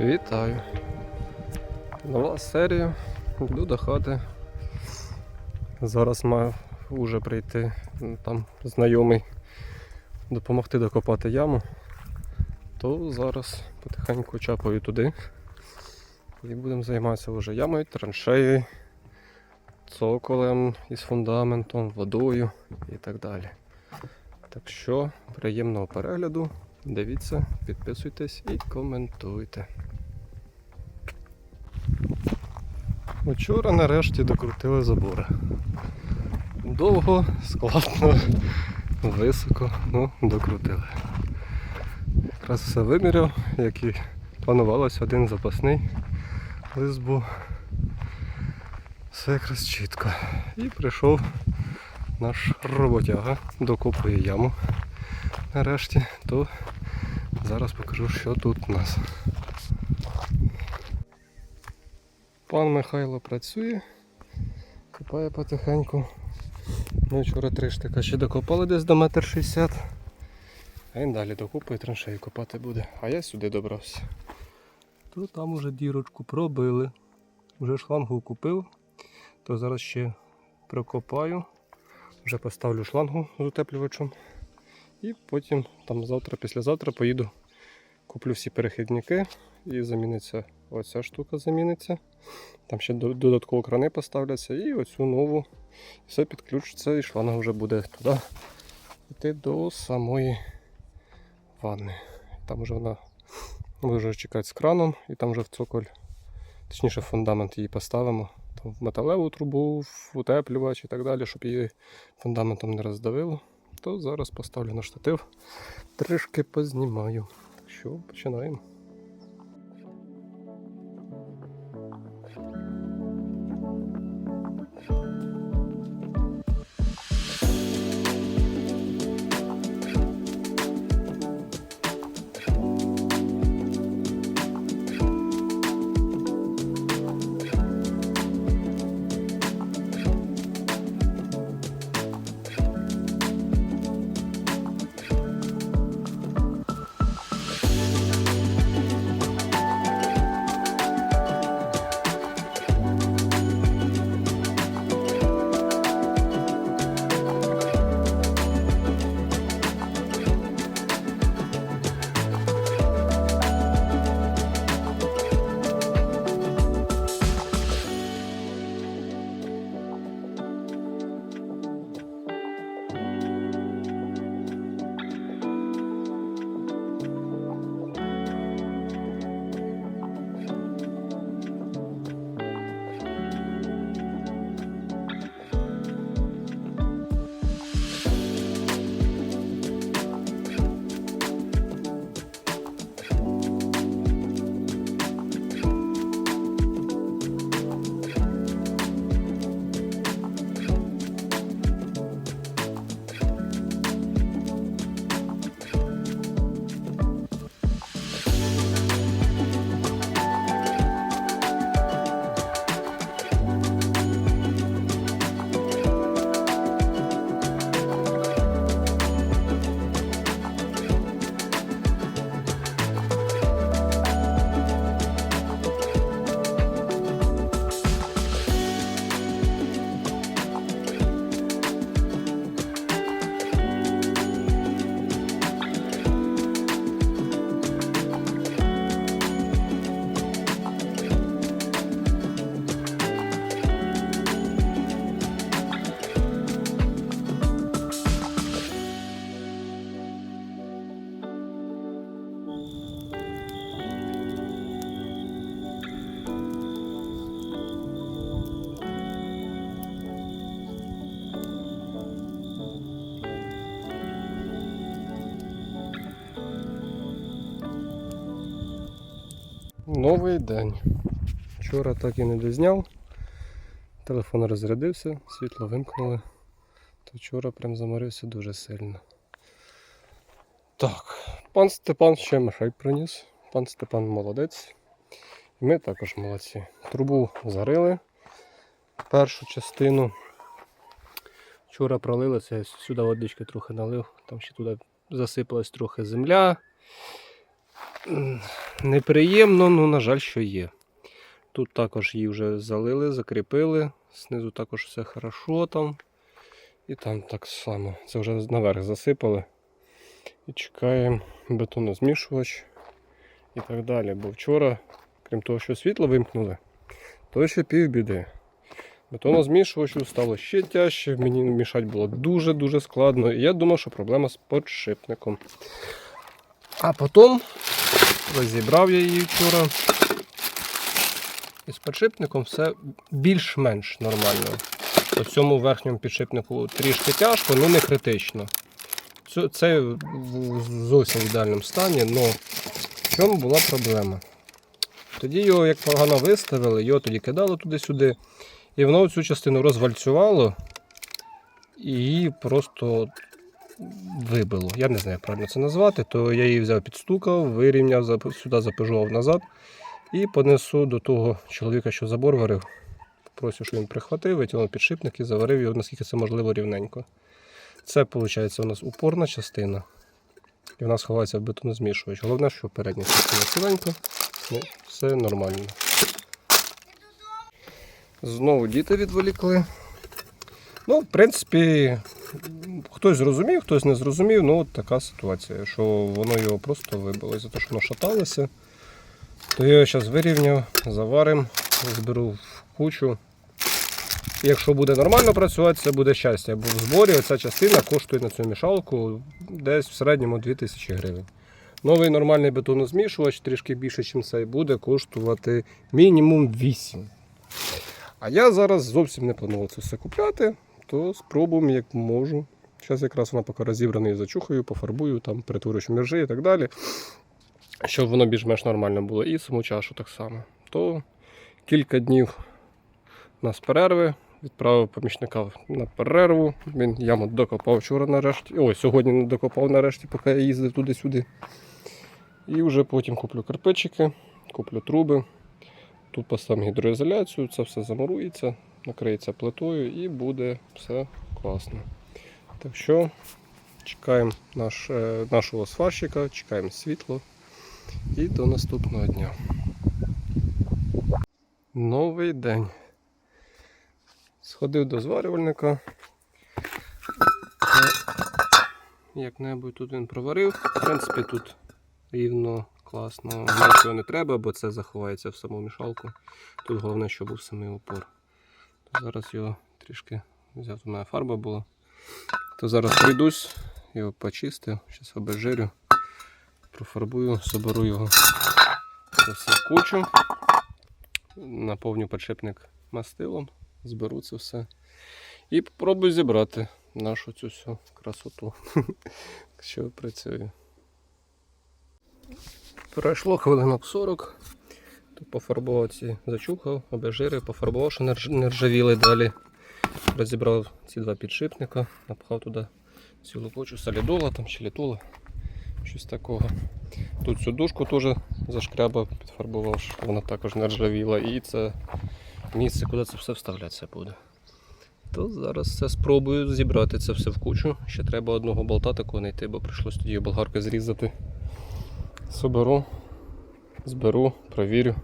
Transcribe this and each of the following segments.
Вітаю! Нова серія. Йду до хати. Зараз мав уже прийти там знайомий допомогти докопати яму. То зараз потихеньку чапаю туди. І будемо займатися вже ямою, траншеєю, цоколем із фундаментом, водою і так далі. Так що приємного перегляду. Дивіться, підписуйтесь і коментуйте. Вчора нарешті докрутили забори. Довго, складно, високо, ну, докрутили. Якраз все виміряв, як і планувалось, один запасний лист. Все якраз чітко. І прийшов наш роботяга, докопує яму нарешті, то зараз покажу, що тут у нас. Пан Михайло працює, копає потихеньку. Ми вчора три штика ще докопали десь до метр шістдесят. А він далі докопує траншею копати буде. А я сюди добрався. То там уже дірочку пробили. Вже шлангу купив, то зараз ще прокопаю. Вже поставлю шлангу з утеплювачем. І потім там завтра, післязавтра поїду, куплю всі перехідники і заміниться оця штука заміниться. Там ще додатково крани поставляться і оцю нову. Все підключиться і шланга вже буде туди йти до самої ванни. Там вже вона буде вже чекати з краном і там вже в цоколь, точніше фундамент її поставимо. Там в металеву трубу, в утеплювач і так далі, щоб її фундаментом не роздавило то зараз поставлю на штатив, трішки познімаю. Так що починаємо. Новий день. Вчора так і не дозняв. Телефон розрядився, світло вимкнули. То вчора прям заморився дуже сильно. Так, пан Степан ще мишей приніс. Пан Степан молодець. Ми також молодці. Трубу зарили першу частину. Вчора пролили, це я сюди водички трохи налив, там ще туди засипалась трохи земля. Неприємно, ну, на жаль, що є. Тут також її вже залили, закріпили. Знизу також все хорошо там. І там так само. Це вже наверх засипали. І чекаємо бетонозмішувач і так далі. Бо вчора, крім того, що світло вимкнули, то ще півбіди. Бетонозмішувачу стало ще тяжче, мені мішати було дуже-дуже складно. І я думав, що проблема з подшипником. А потім розібрав я її вчора. І з підшипником все більш-менш нормально. По цьому верхньому підшипнику трішки тяжко, але не критично. Це, зовсім ідеальному стані, але в чому була проблема? Тоді його як погано виставили, його тоді кидали туди-сюди, і воно цю частину розвальцювало і просто вибило. Я не знаю, як правильно це назвати, то я її взяв, підстукав, вирівняв, сюди запижував назад і понесу до того чоловіка, що забор варив. Попросив, що він прихватив, витягнув підшипник і заварив його, наскільки це можливо рівненько. Це виходить у нас упорна частина. І в нас ховається в бетонозмішувач. Головне, що передня частина ціленька, ну, все нормально. Знову діти відволікли. Ну, в принципі, хтось зрозумів, хтось не зрозумів. Ну, от така ситуація, що воно його просто вибило. За те, що воно шаталося, то я його зараз вирівняв, заварим, зберу в кучу. Якщо буде нормально працювати, це буде щастя. Бо в зборі ця частина коштує на цю мішалку десь в середньому 2000 гривень. Новий нормальний бетонозмішувач, трішки більше, ніж цей, буде коштувати мінімум 8. А я зараз зовсім не планував це все купляти, то спробуємо як можу. Зараз якраз вона поки розібрана і зачухаю, пофарбую, там перетворю міржі і так далі. Щоб воно більш-менш нормально було. І саму чашу так само. То кілька днів у нас перерви. Відправив помічника на перерву. Він яму докопав вчора нарешті. Ой, сьогодні не докопав нарешті, поки я їздив туди-сюди. І вже потім куплю кирпичики, куплю труби. Тут поставимо гідроізоляцію, це все замурується, накриється плитою і буде все класно. Так що чекаємо наш, е, нашого сварщика, чекаємо світло і до наступного дня. Новий день. Сходив до зварювальника. Як-небудь тут він проварив. В принципі, тут рівно, класно. Гнати його не треба, бо це заховається в саму мішалку. Тут головне, щоб був самий опор. То зараз його трішки взяв, у мене фарба була. То зараз прийдусь, його почистив, зараз обезжирю, профарбую, соберу його це все в кучу, наповню підшипник мастилом, зберу це все і попробую зібрати нашу цю всю красоту, що працює. Пройшло хвилинок 40. Пофарбував ці зачухав, обезжирив, пофарбував, що не ржавіли далі. Розібрав ці два підшипника, напхав туди цілу кучу солідола там, чи літола, щось такого. Тут цю дужку теж зашкрябав, підфарбував, щоб вона також не ржавіла. І це місце, куди це все вставлятися буде. То зараз все спробую зібрати це все в кучу. Ще треба одного болта такого знайти, бо прийшлось тоді болгаркою зрізати. Соберу, зберу, провірю.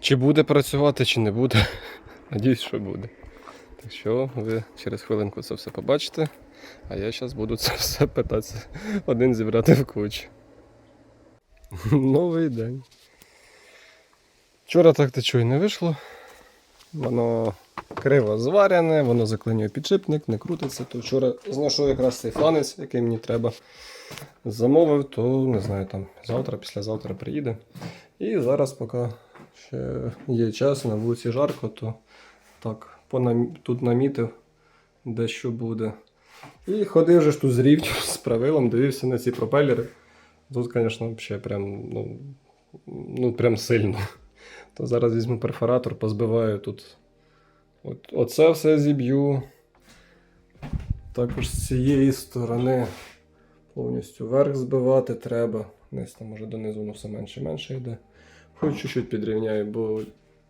Чи буде працювати, чи не буде. Надіюсь, що буде. Так що ви через хвилинку це все побачите, а я зараз буду це все питатися один зібрати в кучу. Новий день. Вчора так те й не вийшло. Воно криво зварене, воно заклинює підшипник, не крутиться. То вчора знайшов якраз цей фланець, який мені треба. Замовив, то не знаю, там завтра, післязавтра приїде. І зараз, поки ще є час, на вулиці жарко, то так, понам... тут намітив, де що буде. І ходив же ж тут з рівнем, з правилом, дивився на ці пропелери. Тут, звісно, ще прям, ну, ну, прям сильно. То зараз візьму перфоратор, позбиваю тут. От, оце все зіб'ю. Також з цієї сторони повністю верх збивати треба. Десь там може донизу воно все менше і менше йде. Хоч чуть-чуть підрівняю, бо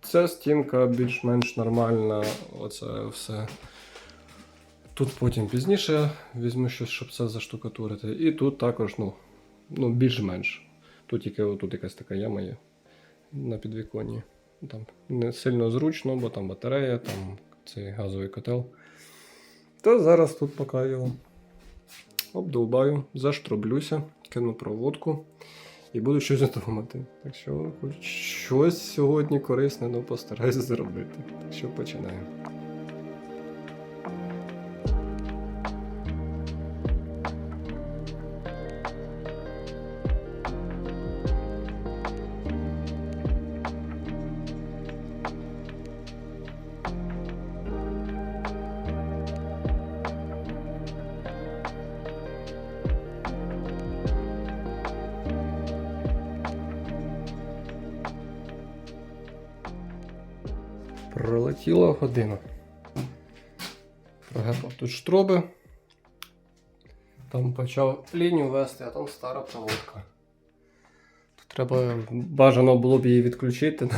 ця стінка більш-менш нормальна. Оце все. Тут потім пізніше візьму щось, щоб це заштукатурити. І тут також, ну, ну більш-менш. Тут тільки отут якась така яма є на підвіконні. Там не сильно зручно, бо там батарея, там цей газовий котел. То зараз тут його обдовбаю, заштроблюся, кину проводку і буду щось думати. Так що хоч щось сьогодні корисне, ну постараюсь зробити. Так що починаємо. Пролетіла година. Прогепав тут штроби. Там почав лінію вести, а там стара проводка. Тут треба бажано було б її відключити.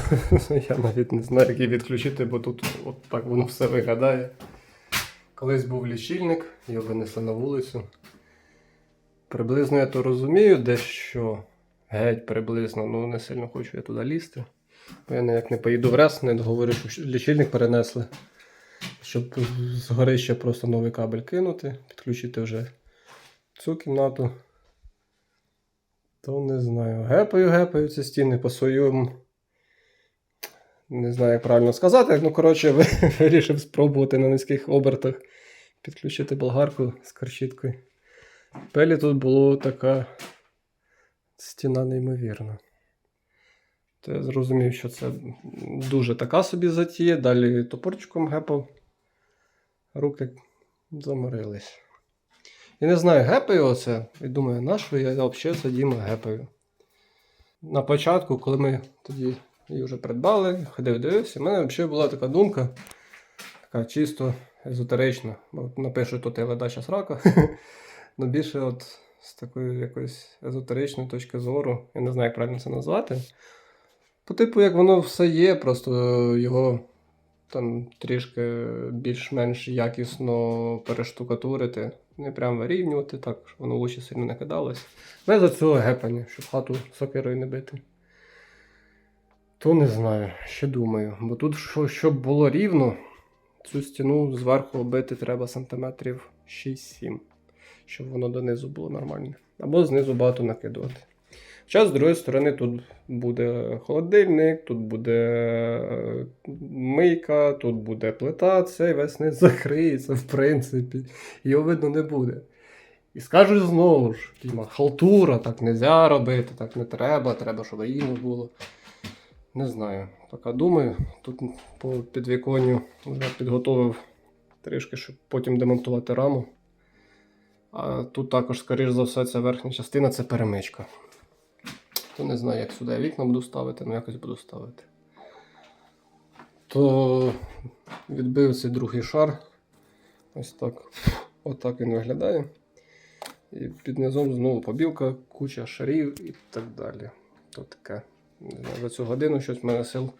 Я навіть не знаю, як її відключити, бо тут от так воно все виглядає. Колись був лічильник, його винесли на вулицю. Приблизно я то розумію, дещо геть приблизно, ну не сильно хочу я туди лізти. Бо я ніяк не поїду в рес, не говорю, що лічильник перенесли. Щоб з горища просто новий кабель кинути, підключити вже цю кімнату. То не знаю. Гепаю, гепаю ці стіни по своєму. Не знаю, як правильно сказати. Ну, коротше, вирішив спробувати на низьких обертах підключити болгарку з корчіткою. Пелі тут була така стіна неймовірна. То я зрозумів, що це дуже така собі затія. Далі топорчиком гепав. Руки заморились. І не знаю, гепаю оце. І думаю, на що я взагалі це Діма гепаю. На початку, коли ми тоді її вже придбали, ходив дивився, в мене взагалі була така думка, така чисто езотерична. Бо напишу тут я ледача срака. Ну більше от з такої якоїсь езотеричної точки зору, я не знаю, як правильно це назвати. По типу, як воно все є, просто його там трішки більш-менш якісно перештукатурити, не прям вирівнювати, так, щоб воно очі сильно не кидалось. Без оцього гепання, щоб хату сокирою не бити. То не знаю, ще думаю. Бо тут, щоб було рівно, цю стіну зверху оббити треба сантиметрів 6-7, щоб воно донизу було нормально. Або знизу багато накидувати. Хоча, з другої сторони, тут буде холодильник, тут буде е, мийка, тут буде плита, цей весь низ закриється, в принципі, його видно не буде. І скажуть знову ж, Діма, халтура, так не можна робити, так не треба, треба, щоб рівно було. Не знаю. Поки думаю, тут по підвіконню вже підготовив трішки, щоб потім демонтувати раму. А тут також, скоріш за все, ця верхня частина це перемичка. То не знаю, як сюди я вікна буду ставити, але якось буду ставити. То відбив цей другий шар. Ось так. Отак він виглядає. І під низом знову побілка, куча шарів і так далі. То таке. За цю годину щось в мене сил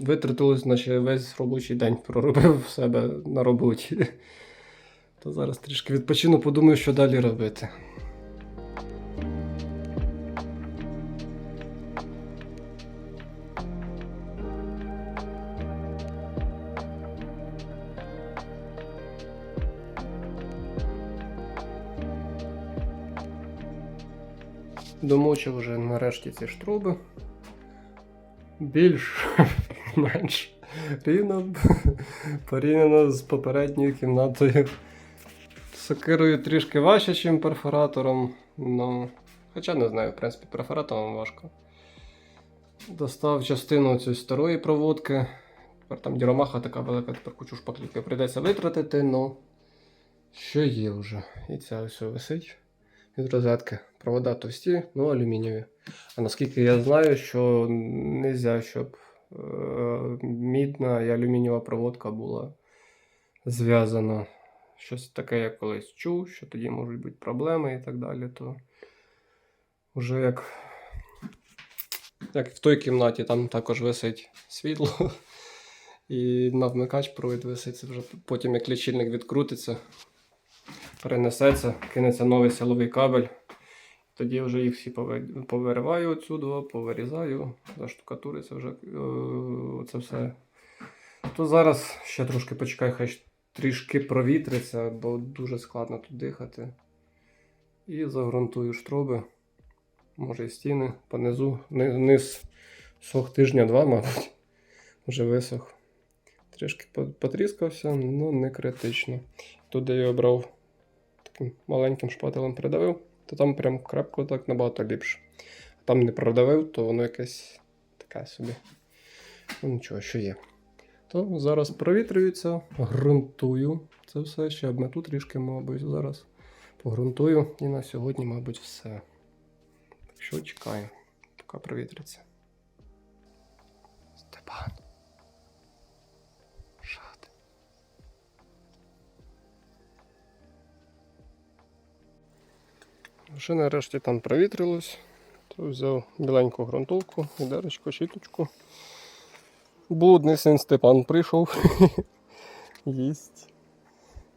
витратилось, наче весь робочий день проробив в себе на роботі. То зараз трішки відпочину, подумаю, що далі робити. Домочив вже нарешті ці штруби. Більш-менш рівно порівняно з попередньою кімнатою. Сокирою трішки важче, ніж перфоратором. Ну, хоча не знаю, в принципі, перфоратором важко. Достав частину цієї старої проводки. Тепер там діромаха така велика, тепер кучу шпаклівки прийдеться витратити, ну що є вже. І ця ось висить від розетки. Провода товсті, ну алюмінієві. А наскільки я знаю, що не можна, щоб е, мідна і алюмінієва проводка була зв'язана. Щось таке я колись чув, що тоді можуть бути проблеми і так далі. То вже як, як в той кімнаті, там також висить світло. І на вмикач провід висить, це вже потім як лічильник відкрутиться, перенесеться, кинеться новий силовий кабель. Тоді вже їх всі повириваю отсюди, повирізаю, заштукатуриться вже е, це все. То зараз ще трошки почекай, хай трішки провітриться, бо дуже складно тут дихати. І загрунтую штроби, може і стіни понизу. Ни- Низ сох тижня-два, мабуть. Вже висох. Трішки потріскався, але не критично. Тут, я обрав маленьким шпателем придавив, то там прям крапко так набагато ліпше. А там не продавив, то воно якесь таке собі. Ну нічого, що є. То зараз провітрюється, ґрунтую. Це все ще обмету трішки, мабуть, зараз погрунтую. І на сьогодні, мабуть, все. Так що чекаю, поки провітриться. Вже нарешті там провітрилось, то взяв біленьку грунтовку, відерочку, щіточку. Блудний син Степан прийшов. Їсть.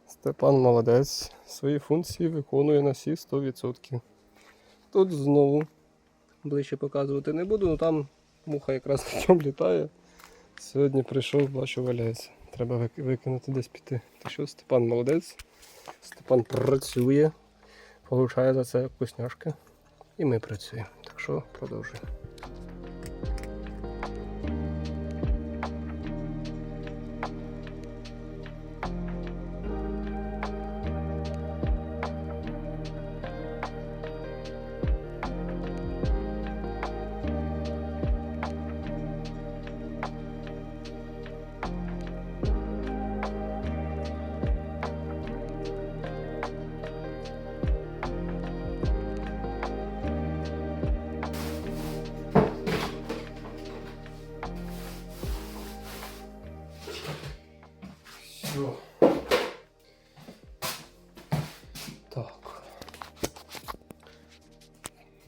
Степан молодець. Свої функції виконує на всі 100%. Тут знову ближче показувати не буду, але там муха якраз на чому літає. Сьогодні прийшов, бачу, валяється. Треба викинути десь піти. Так що Степан молодець. Степан працює, получає за це вкусняшки. І ми працюємо. Так що продовжуємо.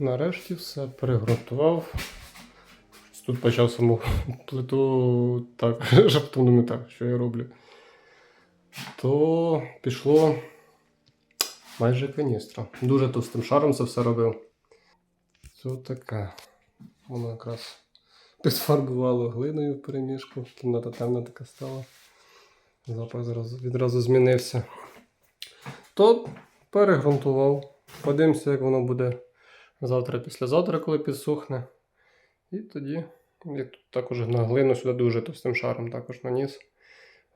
Нарешті все перегрунтував. Тут почав саму плиту так, раптом думаю, так, що я роблю. То пішло майже каністра. Дуже товстим шаром це все робив. Це таке. Воно якраз підфарбувало глиною в переміжку. Кімната темна така стала. Запах зразу, відразу змінився. То перегрунтував. Подивимося, як воно буде завтра, післязавтра, коли підсохне. І тоді, як тут також на глину сюди дуже товстим шаром також наніс.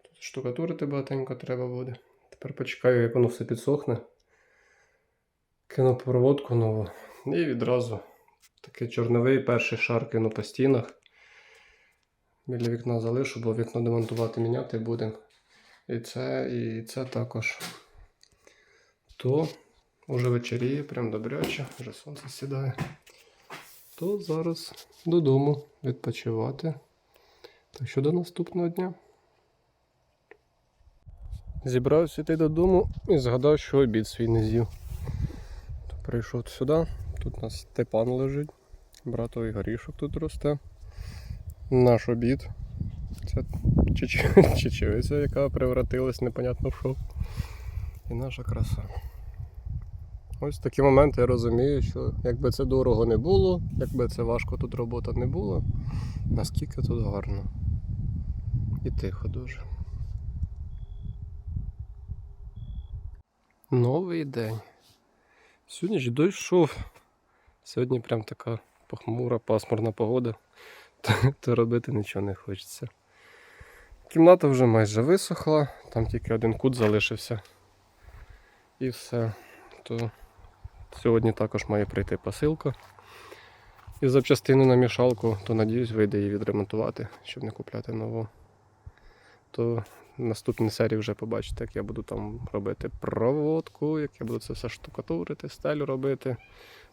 Тут штукатурити багатенько треба буде. Тепер почекаю, як воно все підсохне. Кину проводку нову. І відразу такий чорновий перший шар кину по стінах. Біля вікна залишу, бо вікно демонтувати міняти будемо. І це, і це також. То вже вечеріє, прям добряче, вже сонце сідає. То зараз додому відпочивати. Так що до наступного дня. Зібрався йти додому і згадав, що обід свій не з'їв. Прийшов сюди, тут у нас Степан лежить, братовий горішок тут росте. Наш обід. Це чечевиця, яка превратилась непонятно в що. І наша краса. Ось такі моменти я розумію, що якби це дорого не було, якби це важко тут робота не було, наскільки тут гарно. І тихо дуже. Новий день. Сьогодні ж дощ йшов. Сьогодні прям така похмура, пасмурна погода. То, то робити нічого не хочеться. Кімната вже майже висохла, там тільки один кут залишився. І все. То сьогодні також має прийти посилка. І запчастину на мішалку, то надіюсь, вийде її відремонтувати, щоб не купляти нову. То наступній серії вже побачите, як я буду там робити проводку, як я буду це все штукатурити, стелю робити.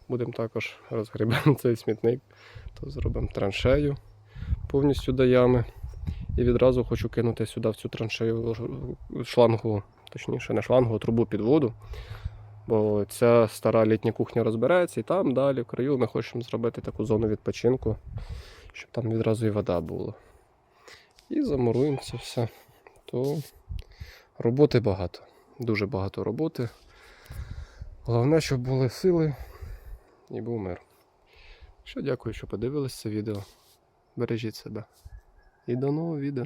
Будемо також розгрібати цей смітник, то зробимо траншею повністю до ями. І відразу хочу кинути сюди в цю траншею шлангу, точніше, не шлангу, а трубу під воду. Бо ця стара літня кухня розбирається, і там далі, в краю, ми хочемо зробити таку зону відпочинку, щоб там відразу і вода була. І замуруємо це все. То роботи багато. Дуже багато роботи. Головне, щоб були сили і був мир. Що дякую, що подивились це відео. Бережіть себе. І до нового відео.